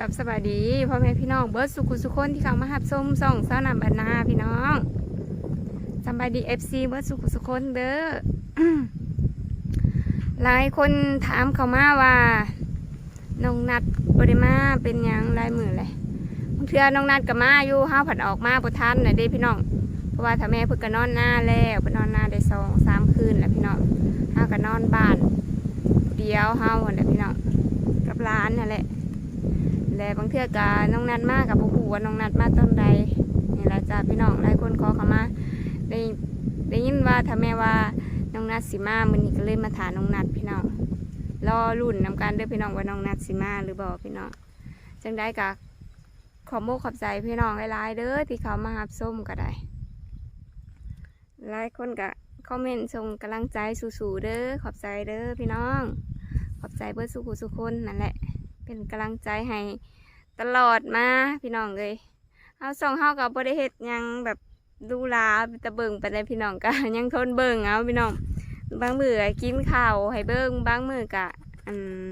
กับสวัสดีพ่อแม่พี่น้องเบิร์ดสุขุสุคนที่เขามาหับส้มส่องเศร้านำบรรณาพี่น้องสำบายดีเอฟซีเบิร์ดสุขุสุคนเด้อหลายคนถามเขามาว่าน้องนัดบริมาเป็นยังลายมือเลยบางเทื่อน้องนัดกับมาอยู่ห้าผัดออกมาบ่ทันน่ะเด้พี่น้องเพราะว่าถ้าแม่เพิ่นก็นอนหน้าแล้วไปนอนหน้าได้สองสามคืนแล้วพี่น้องห้าก็นอนบ้าน เดียวเฮาหั่นแหละพี่น้องกับร้านนั่นแหละ แล้วบางเทื่อกาน้องนัดมากกับผู้ว่าน้องนัดมาต้นใดนี่แหละจ้าพี่น้องหลายคนขอเข้ามาได้ได้ยินว่าถ้าแม่ว่าน้องนัดสิมามันนี้ก็เลยมาถามน้องนัดพี่น้องรอรุ่นนำการเด้อพี่น้องว่าน้องนัดสิมาหรือบ่พี่น้องจังได้กะขอโมกขอบใจพี่น้องหลายๆเด้อที่เขามาหับส้มก็ได้หลายคนก็คอมเมนต์ส่งกำลังใจสู่ๆเด้อขอบใจเด้อพี่น้อง ขอบใจเบิร์สุขุสุคนนั่นแหละ เป็นกำลังใจให้ตลอดมาพี่น้องเลยเอาส่องเฮากับบริเฮ็ดยังแบบดูลาตะเบิงไปเลยพี่น้องก็ยังทนเบิงเอาพี่น้องบางมือกินข้าวให้เบิงบางมือกะอืม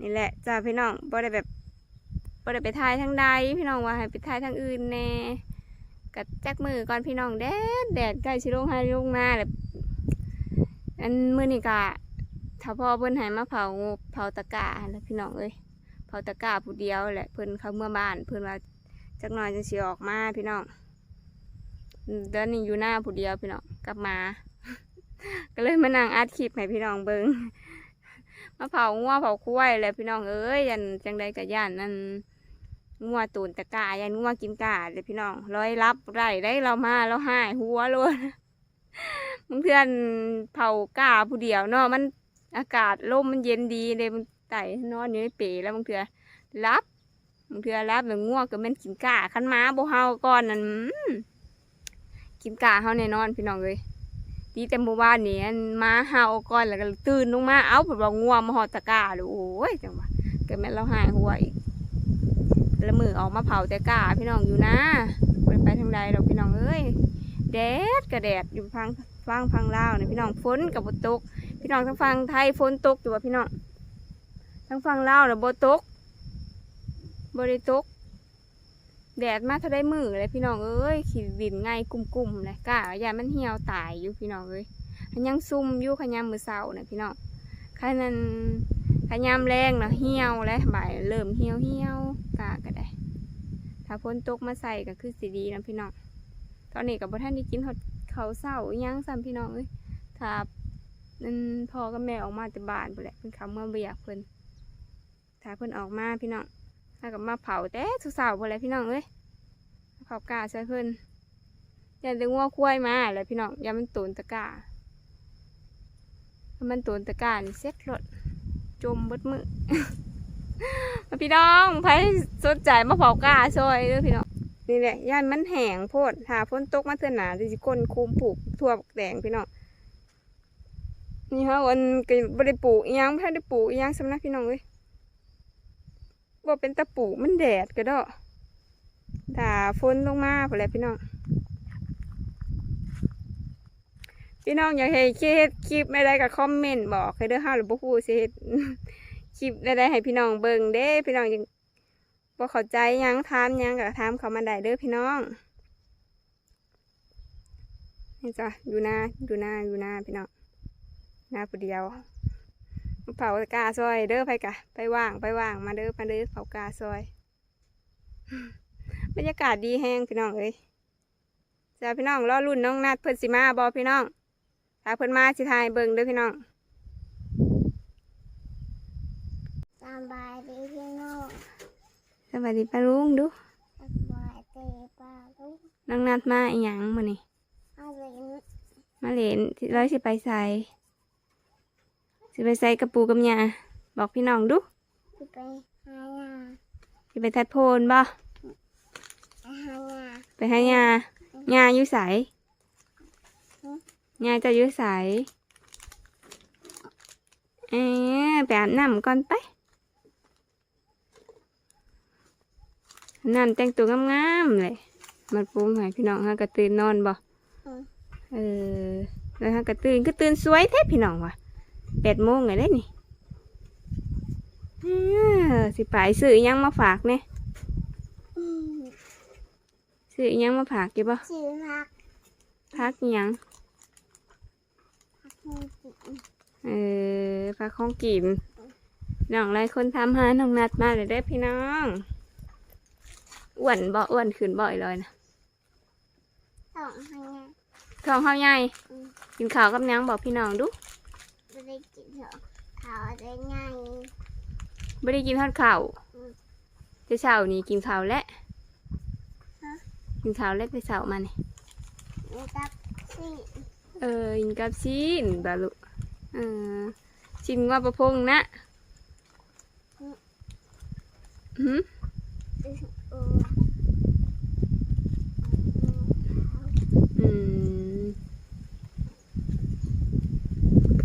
นี่แหละจ้าพี่น้องบ่ได้แบบบ่ได้ไปทายทางใดพี่น้องว่าให้ไปทายทางอื่นแน่กัจักมือก่อนพี่น้องแดดแดดใกล้ชิลงให้ลงมาแบบอันมือนี่กะ ถ้าพ่อเพิ่นให้มาเผาเผาตะกาแล้วพี่น้องเอ้ยเผาตะกร้าผู้เดียวแหละเพิ่นเข้าเมื่อบ้าน เพิ่นว่าจักหน่อยจะสิออกมาพี่น้องอืมเดี๋ยวนี้อยู่หน้าผู้เดียวพี่น้องกลับมา ก็เลยมานั่งอัดคลิปให้พี่น้องเบิ่งมาเผางัวเผาคุ้ยแหละพี่น้องเอ้ยยันจังใดกับย่านนั่นงัวตูนตะกร้ายันงัวกินกาเลยพี่น้องร้อยรับไรได้เรามาเราหายหัวเลยมึงเพื่อนเผากาผู้เดียวเนาะมัน อากาศลมมันเย็นดีเลยมันไต่นอนอยู่ในเปรแล้วบางเถื่อรับบางเถื่อรับแบบง่วงก็แมันกินกาขันม้าบ่เฮาก่อนนั่นกินกาเฮาแน่นอนพี่น้องเลยดีแต่เมื่อวานนี้อันม้าเฮาก่อนแล้วก็ตื่นลงมาเอ้าเพิ่นว่าง่วงมาหอดตะกร้าเลยโอ้ยจังหวะก็แม่นเราหายหัวอีกแล้วมือออกมาเผาแต่กาพี่น้องอยู่นะไปไปทางใดดอกพี่น้องเอ้ยแดดก็แดดอยู่ฟังฟังพังเล่าวนี่ยพี่น้องฝนกับบ่ตก พี่น้องทั้งฟังไทยฝนตกอยู่ว่าพี่น้องทั้งฟังลาวน่ะบ่ตกบ่ได้ตก แดดมาเท่าได้มือเลยพี่น้องเอ้ยขีดดินไงกุ่มๆเลยกะยามันเหี่ยวตายอยู่พี่น้องเอ้ยขยังซุ่มอยู่ขยามมือเสาน่ะพี่น้องขนั้นขยามแรงเน่ะเหี่ยวแล้วบ่ายเริ่มเหี่ยวเหี่ยวกะก็ได้ ถ้าฝนตกมาใส่ก็คือสิดีนะพี่น้องตอนนี้กับบ่ท่านได้กินเขาเศร้ายังซ้ำพี่น้องเอ้ยถ้า นั่นพ่อกับแม่ออกมาแต่บ้านไปแหละเพิ่นคำเมื่อเบียกเพิ่นถ้าเพิ่นออกมาพี่น้องถ้ากับมาเผาแต่สุสาวไปแหละพี่น้องเอ้ยเผากาใส่เพิ่นอย่าดึงว่าควายมาแหละพี่น้องอย่ามันตูนตะกร้าถ้ามันตูนตะกร้านี่เซ็ตรถจมบดมือพี่น้องใครสนใจมาเผากาซอยเด้อพี่น้องนี่แหละย่านมันแห้งโพดถ้าฝนตกมาเทื่อหนาจะสิก้นคุมปลูกทั่วแดงพี่น้อง นี่ฮะวันก็บ่ได้ปลูกยังบ่ทันได้ปลูกยังสำนักพี่น้องเอ้ยบ่เป็นตะปูมันแดดก็ดอกถ้าฝนลงมาพุ่นแหละพี่น้อง พี่น้องอยากให้เฮ็ดคลิปใดๆก็คอมเมนต์บอกให้เด้อเฮาหรือบ่ฮู้สิเฮ็ดคลิปใดๆให้พี่น้องเบิ่งเด้พี่น้องยังบ่เข้าใจยังถามยังก็ถามเขามาได้เด้อพี่น้องนี่จ้ะอยู่นาอยู่นาอยู่นาพี่น้อง หน้าผู้เดียวมาเผากาซอยเด้อไปกะ ไปว่างไปว่างมาเด้อมาเด้อเผากาซอย บรรยากาศดีแห้งพี่น้องเอ้ยจ้าพี่น้องรอรุ่นน้องนัดเพิ่นสิมาบอพี่น้องถ้าเพิ่นมาสิทายเบิ่งเด้อพี่น้องสบายดีพี่น้องสวัสดีป้าลุงดูสบายดีป้าลูกน้องนัดมาอีหยังมื้อนี้เอาเลยมาเล่นที่ร้อยสิไปใส่ สิไปใส่กระปูกับยาบอกพี่น้องดูที่ไปหายาสิไปทัดโพนบ่หายาไปให้ยายาอยู่ไสยาจะอยู่ไสเอ๊ะไปอาบน้ำก่อนไปอาบน้ำแต่งตัวงามๆเลยมาปรุงให้พี่น้องฮะกระตื่นนอนบ่เออแล้วฮะกระตื่นก็ตื่นสวยแท้พี่น้องว่ะ แปดโมงไงได้นี่เอ้ออสิไปซื้ออิหยังมาฝากเนี่ยอืมซื้ออิหยังมาฝากกี่บ่ชื่อพักพักอิหยังพักมือจิเออพักของกินน้องหลายคนทำหาน้องนัดมาเลยได้อพี่น้องอ้วนบ่อ้วนขึ้นบ่อยเลยนะสองพันไงท้องเฮาใหญ่อืมกินข้าวกับหยังบอกพี่น้องดู ไม่ได้กินเหรอเขาได้ไงไม่ได้กินทอดข้าวอืมแต่เช้านี้กินข้าวแล้วฮะกินข้าวแล้วแต่เช้ามานี่มีกับสี่เออกินกับชิ้นบาลุเออชิ้นว่าประพงนะหืม เออ อืม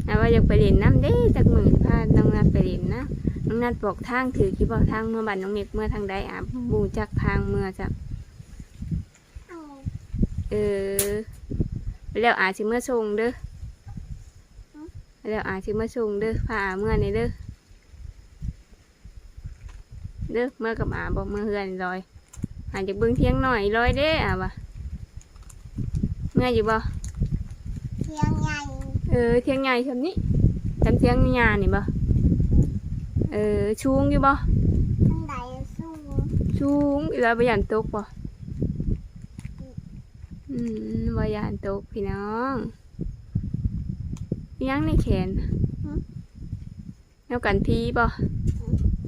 แล้ วว่าอยากไปเรียนน้ำเด้จากมือพาน้องนัดไปเรียนนะน้องนัดบอกทางถือกี่บอกทางเมื่อบันน้องเมกเมื่อทางใดอะบูจักทางเมื่อจักเอาเออแล้วอาจสิเมื่อส่งเด้อแล้วอาจสิเมื่อส่งเด้อพาอาเมื่อนี่เด้อเด้อเมื่อกับอาบอกเมื่อเฮือนลอยอาจจะเบิ่งเที่ยงหน่อยลอยเด้อะวะเมื่ออยู่บ่เพียงใหญ่ เออเที่ยงใหญ่ชำนี้จำเที่ยงยานี่บ่เออชูงอยู่บ่ทั้งใดสู้ชูงอีแล้วบ่ยานตกบ่อืมบ่ยานตกพี่น้องอิหยังในแขนน่ะแนวกันพีบ่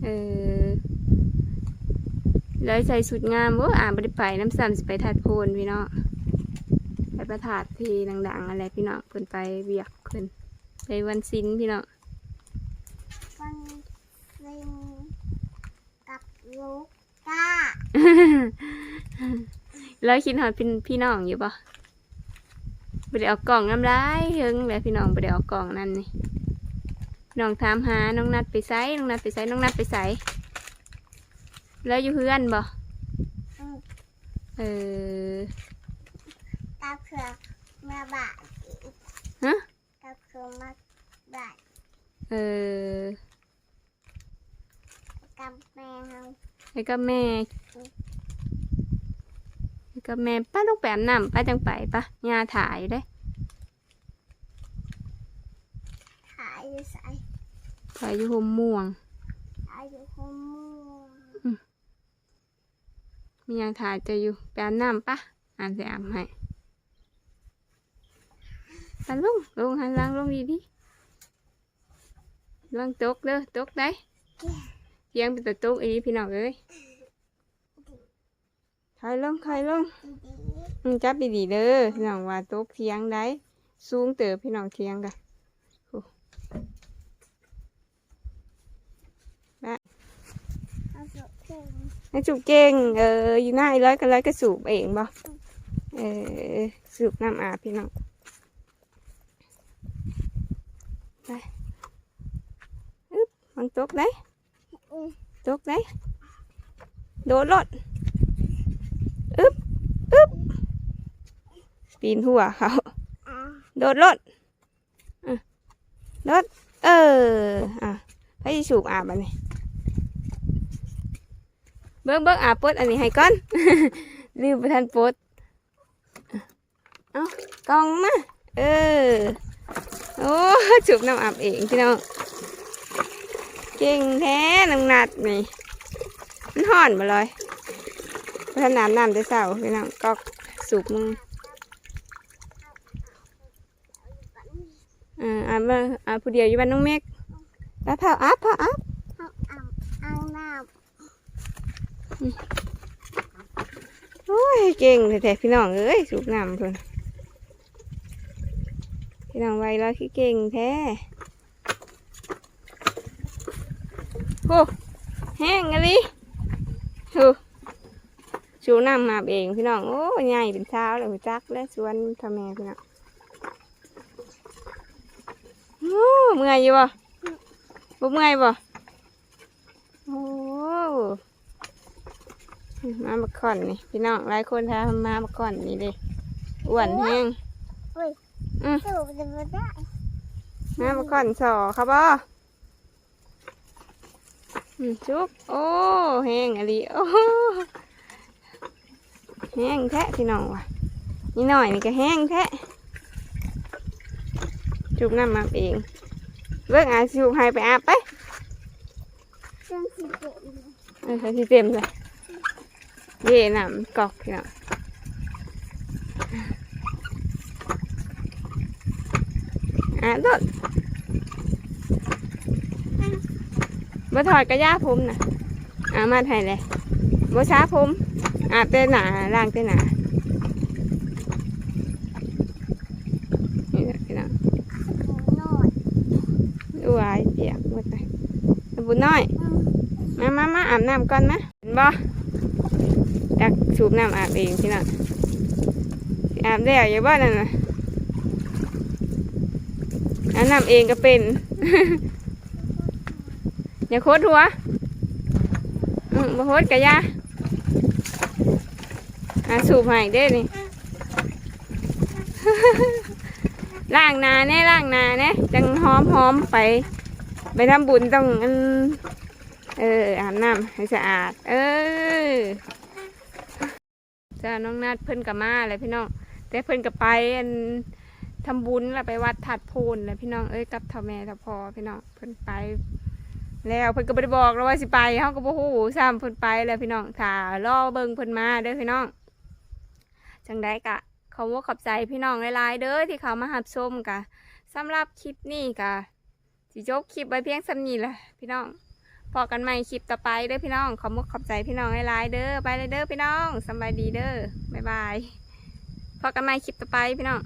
เออเลยใส่สุดงามบ่อ่านบ่ได้ไปน้ำซ้ำสิไปทัดโพนพี่น้องไปประทาดที่ดังๆอะไรพี่น้องเพิ่นไปเวียกเพิ่นไปวันศิลพี่น้องฟังซิงกับลูกก้า แล้วคิดฮอดพี่พี่น้องอยู่ปะบ่ได้เออกกล่องน้ำลายเฮงแล้วพี่น้องบ่ได้เออกกล่องนั่นนี่พี่น้องถามหา น้องนัดไปไสน้องนัดไปไสน้องนัดไปไสแล้วอยู่เพื่อนบ่อืมเออ กับเครือมาบาดฮะกับเครือมาบาดเออกับแม่เฮาไปกับแม่ไปกับแม่ป้าลูกแปมน้ำป้าจังไปปะยาถ่ายอยู่ได้ขายอยู่ใส่ถ่ายอยู่ห่มม่วงขายอยู่ห้องม่วงมียาถ่ายจะอยู่แปมน้ำปะอ่านแสมให้ หันลงลงหันหลังลงดีดีๆลองตกเด้อตกได้เทียงเป็นตัวตกอีพี่น้องเอ้ยถอยลงถอยลงจับดีๆเด้อพี่น้องว่าตกเทียงได้สูงเติบพี่น้องเทียงกันๆเอาสุกเข่งให้สูบเก่งเอออยู่หน้าไอ้ร้อยก็ร้อยก็สูบเองบ่เออสูบน้ำอาพี่น้อง ไปอึ๊บมันตกได้อือตกได้โดดรถอึ๊บอึ๊บปีนหัวเขาอ่าโดดรถอะรถเอออะให้สูบอาบอันนี้เบิ้งเบิ้งอาบปดอันนี้ให้ก่อนลืมไปทันปดอะเอากล่องมาเออ โอ้สูบน้ำอาบเองพี่น้องเก่งแท้น้ำหนัดนี่มันห่อนมาเลยพัฒนาน้ำได้เศร้าพี่น้องก็สูบมืออ่าอ่ามาอ่าผู้เดียวอยู่บ้านน้องเมฆไปเผาอัพเผาอัพเอาเอาเอาน้โอ้ยเก่งแท้ๆพี่น้องเอ้ยสูบน้ำเพิ่น พี่น้องไวแล้วขี้เก่งแท้โอ้แห้งอะไรโอ้สูน้ำมาเองพี่น้อง โอ้ใหญ่เป็นเช้าเลยจักและสวนทำแม่พี่น้องโอ้เมื่อยอยู่บ่บ่เมื่อยบ่โอ้มามาก่อนนี่พี่น้องหลายคนทามามาก่อนนี่เลยอ้วนแห้ง อุ้ยอืมสูบจะไม่ได้มามาก่อนสอครับบ่อืมจุกโอ้แห้งอะไรโอ้แห้งแท้พี่น้องว่ะนี่หน่อยนี่ก็แห้งแท้จุบน้ำมาเองเบิ่งอาสิจุบให้ไปอาบไปเรื่องสิเจ็ดเออที่เต็มเลยเย่น้ำกอกพี่น้อง อะดดบ่ถอดกระยาผมนะอามาไทยเลยบ่ช้าผมอาเต้นหนาล่างเต้นหนานี่แหละพี่น้องโน่นดูไอ้เปียกหมดเลยบุญน้อย มามามาอาบน้ำก่อนนะเห็นบ่จักสูบน้ำอาบเองพี่น้องอาบได้อย่าบ่นั่นน่ะ อาบน้ำเองก็เป็น อย่าโคตรหัวอืมบ่โคตรกะยาอาสูบให้เด้นี่ล้างนาแน่ล้างนาแน่จังหอมหอมไป ไปทำบุญต้องอันเอออาบน้ำให้สะอาด เออจ้าน้องนัดเพิ่นกับมาเลยพี่น้องแต่เพิ่นกับไปอัน ทำบุญแล้วไปวัดถัดโพนเลยพี่น้องเอ้ยกับเท่าแม่เท่าพอพี่น้องเพิ่นไป แล้วเพิ่นก็บ่ได้บอกเราว่าสิไปเฮาก็บ่ฮู้ซ้ำเพิ่นไปแล้วพี่น้องถ้ารอเบิ่งเพิ่นมาเด้อพี่น้องจังไดกะขอว่าขอบใจพี่น้องหลายๆเด้อที่เขามาหับชมกะสำหรับคลิปนี้กะสิจบคลิปไว้เพียงสำนี้แหละพี่น้องพอกันใหม่คลิปต่อไปเด้อพี่น้องขอมุกขอบใจพี่น้องหลายๆเด้อไปเลยเด้อพี่น้องสบายดีเด้อบ๊ายบายพอกันใหม่คลิปต่อไปพี่น้อง